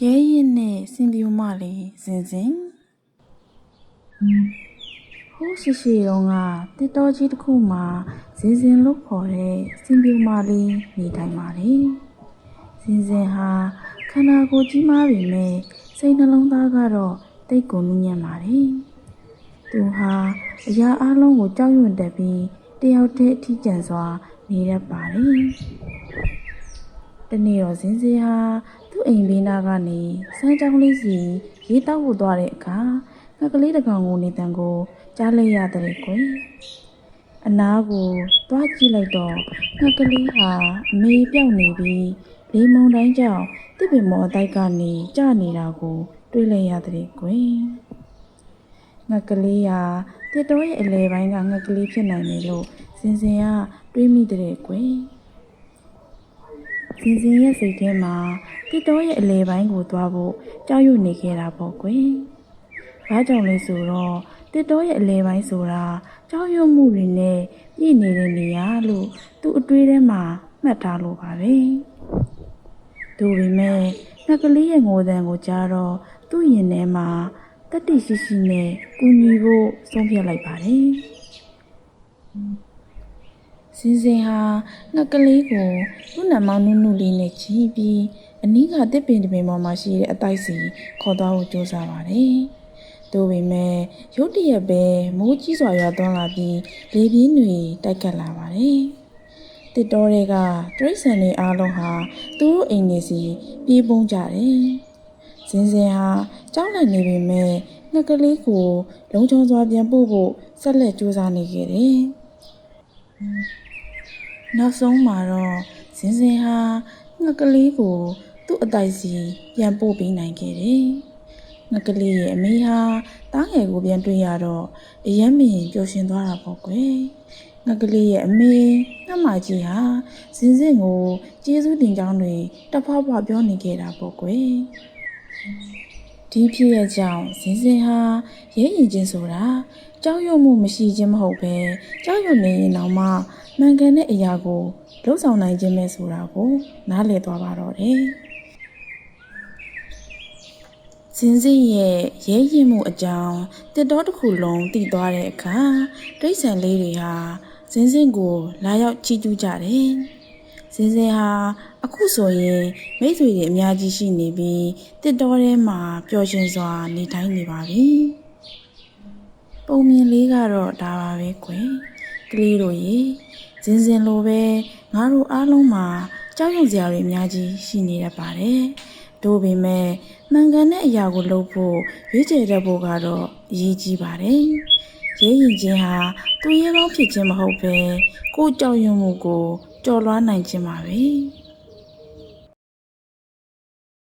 ရဲရင်နဲ့စင်ပြူမလေးစင်စင်ဟိုးရှိရှိတုန်းကတစ်တော်ကြီးတစ်ခုမှာစင်စင်လို့ခေါ်တဲ့စင်ပြူမလေးနေထိုင်ပါလေစင်စင်ဟာခန္ဓာကိုယ်ကြီးမားပေမဲ့စိတ်နှလုံးသားကတော့တိတ်ကုန်ညံ့ပါလေသူဟာအရာအလုံးကိုကြောက်ရွံ့တတ်ပြီးတယောက်တည်းအထီးကျန်စွာနေတတ်ပါတယ် တနေ့တော့ဇင်းစင်ဟာသူ့အိမ်ဘေးနားကနေစမ်းကြောင်းလေးစီရေးတောက်ဖို့သွားတဲ့အခါငှက်ကလေးတစ်ကောင်ကိုနေတန်ကိုကြားလိုက်ရတယ်ကွယ်အနားကိုသွားကြည့်လိုက်တော့ငှက်ကလေးဟာအမေပြောက်နေပြီးလေးမုံတိုင်းကြောင့်တစ်ပင်မော်အတိုက်ကနေကျနေတာကိုတွေ့လိုက်ရတယ်ကွယ်ငှက်ကလေးဟာတစ်တော်ရဲ့အလဲပိုင်းကငှက်ကလေးဖြစ်နိုင်တယ်လို့စင်စင်ကတွေးမိတဲ့ကွယ် စင်စင်ရဲ့စိတ်ထဲမှာတစ်တော်ရဲ့အလဲပိုင်းကိုသွားဖို့ကြောက်ရွံ့နေခဲ့တာပေါ့ကွယ်။ဘာကြောင့်လဲဆိုတော့တစ်တော်ရဲ့အလဲပိုင်းဆိုတာကြောက်ရွံ့မှုတွေနဲ့ပြည့်နေတဲ့နေရာလို့သူ့အတွေးထဲမှာမှတ်ထားလို့ပါပဲ။ဒါပေမဲ့ငှက်ကလေးရဲ့ငိုတံကိုကြားတော့သူ့ရင်ထဲမှာတတိရှိရှိနဲ့ကူညီဖို့ဆုံးဖြတ်လိုက်ပါတယ်။ စင်စင်ဟာငှက်ကလေးကိုသူ့နံမောင်းနုနုလေးနဲ့ချီးပြီးအနီးကတစ်ပင်တစ်ပင်ပေါ်မှာရှိတဲ့အတိုက်စီခေါ်သွားဖို့ကြိုးစားပါတယ်။ဒါပေမဲ့ရုတ်တရက်ပဲမိုးကြီးစွာရွာသွန်းလာပြီးလေပြင်းတွေတိုက်ကပ်လာပါတယ်။တစ်တော်တွေကတရိတ်ဆန်တွေအားလုံးဟာသူတို့အိမ်နေစီပြေးပုံးကြတယ်။စင်စင်ဟာကြောက်လန့်နေပေမဲ့ငှက်ကလေးကိုလုံခြုံစွာပြန်ပို့ဖို့ဆက်လက်ကြိုးစားနေခဲ့တယ်။ နောက်ဆုံးမှာတော့ဇင်းဇင်ဟာငှက်ကလေးကိုသူ့အတိုက်စီပြန်ပို့ပေးနိုင်ခဲ့တယ်။ငှက်ကလေးရဲ့အမေဟာတားငယ်ကိုပြန်တွေ့ရတော့အယမ်းမင်ပျော်ရွှင်သွားတာပေါ့ကွယ်။ငှက်ကလေးရဲ့အမေနှမကြီးဟာဇင်းဇင်ကိုကျေးဇူးတင်ကြောင်းတွေတဖွာဖွာပြောနေခဲ့တာပေါ့ကွယ်။ ဒီဖြစ်ရဲ့ကြောင့်ဇင်းဇင်ဟာရဲရင်ချင်းဆိုတာကြောက်ရွံ့မှုမရှိခြင်းမဟုတ်ပဲကြောက်ရွံ့နေရင်တော့မှမှန်ကန်တဲ့အရာကိုလှုပ်ဆောင်နိုင်ခြင်းပဲဆိုတာကိုနားလည်သွားပါတော့တယ်။စင်းစင်းရဲ့ရဲရင်မှုအကြောင်းတစ်တော်တစ်ခုလုံးတည်သွားတဲ့အခါတိတ်ဆန်လေးတွေဟာစင်းစင်းကိုလာရောက်ချီးကျူးကြတယ်။စင်းစင်းဟာ အခုဆိုရင်မိတ်ဆွေတွေအများကြီးရှိနေပြီးတစ်တော်ထဲမှာပျော်ရွှင်စွာနေထိုင်နေပါပြီ။ပုံမြင်လေးကတော့ဒါပါပဲကွယ်။ကလေးတို့ရေစင်းစင်းလိုပဲငါတို့အားလုံးမှာကြောက်ရွံ့စရာတွေအများကြီးရှိနေတတ်ပါတယ်။ဒါပေမဲ့မှန်ကန်တဲ့အရာကိုလုပ်ဖို့ရွေးချယ်တတ်ဖို့ကတော့အရေးကြီးပါတယ်။ရဲရင်ချင်းဟာသူရဲကောင်းဖြစ်ခြင်းမဟုတ်ပဲကိုယ်ကြောက်ရွံ့မှုကိုကြော်လွှားနိုင်ခြင်းပါပဲ။